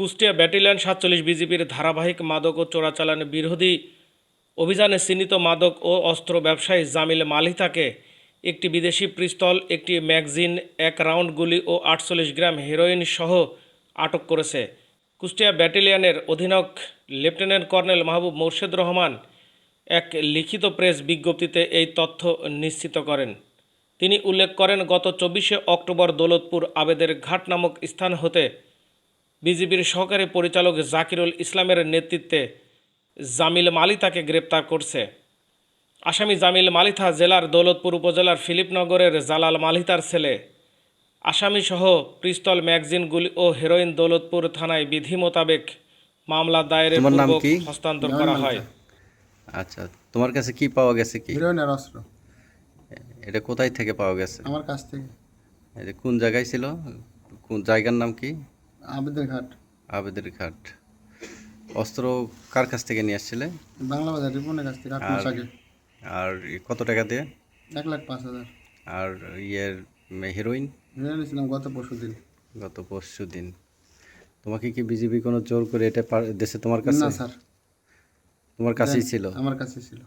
Kushtia battalion সাতচল্লিশ বিজিবির ধারাবাহিক মাদক ও চোরাচালান বিরোধী অভিযানে চিহ্নিত মাদক ও অস্ত্র ব্যবসায়ী জামিল মালিতাকে একটি বিদেশি পিস্তল, একটি ম্যাগজিন, এক রাউন্ড গুলি ও আটচল্লিশ গ্রাম হেরোইন সহ আটক করেছে। কুষ্টিয়া ব্যাটালিয়নের অধীনক লেফটেন্যান্ট কর্নেল মাহবুব মোর্শেদ রহমান এক লিখিত প্রেস বিজ্ঞপ্তিতে এই তথ্য নিশ্চিত করেন। তিনি উল্লেখ করেন, গত চব্বিশে অক্টোবর দৌলতপুর আবেদের ঘাট নামক স্থান হতে বিজিবির সহকারী পরিচালক জাকিরুল ইসলামের নেতৃত্বে জামিল মালিতাকে গ্রেপ্তার করছে। আসামি জামিল মালিথা জেলার দৌলতপুর উপজেলার ফিলিপনগরের জালাল মালিতার ছেলে। আসামিসহ পিস্তল ম্যাগজিনগুলি ও হেরোইন দৌলতপুর থানায় বিধি মোতাবেক মামলা কি? হস্তান্তর করা হয়। আচ্ছা তোমার কাছে কি পাওয়া গেছে কি? হিরোইনের অস্ত্র। এটা কোথায় থেকে পাওয়া গেছে? আমার কাছ থেকে। এটা কোন জায়গায় ছিল? কোন জায়গার নাম কি? আবেদের ঘাট। আবেদের ঘাট। অস্ত্র কার কাছ থেকে নিয়ে আসছিলে? বাংলা বাজার রিপনের কাছ থেকে আট মাস আগে। আর কত টাকা দিয়ে? এক লাখ পাঁচ হাজার। আর ইয়ের হিরোইন? হিরোইন নিয়েছিলাম গত পরশু দিন। গত পরশু দিন। তোমাকে কি বিজেপি কোনো জোর করে এটা দেশে তোমার কাছে? না স্যার। তোমার কাছেই ছিল? আমার কাছে ছিল।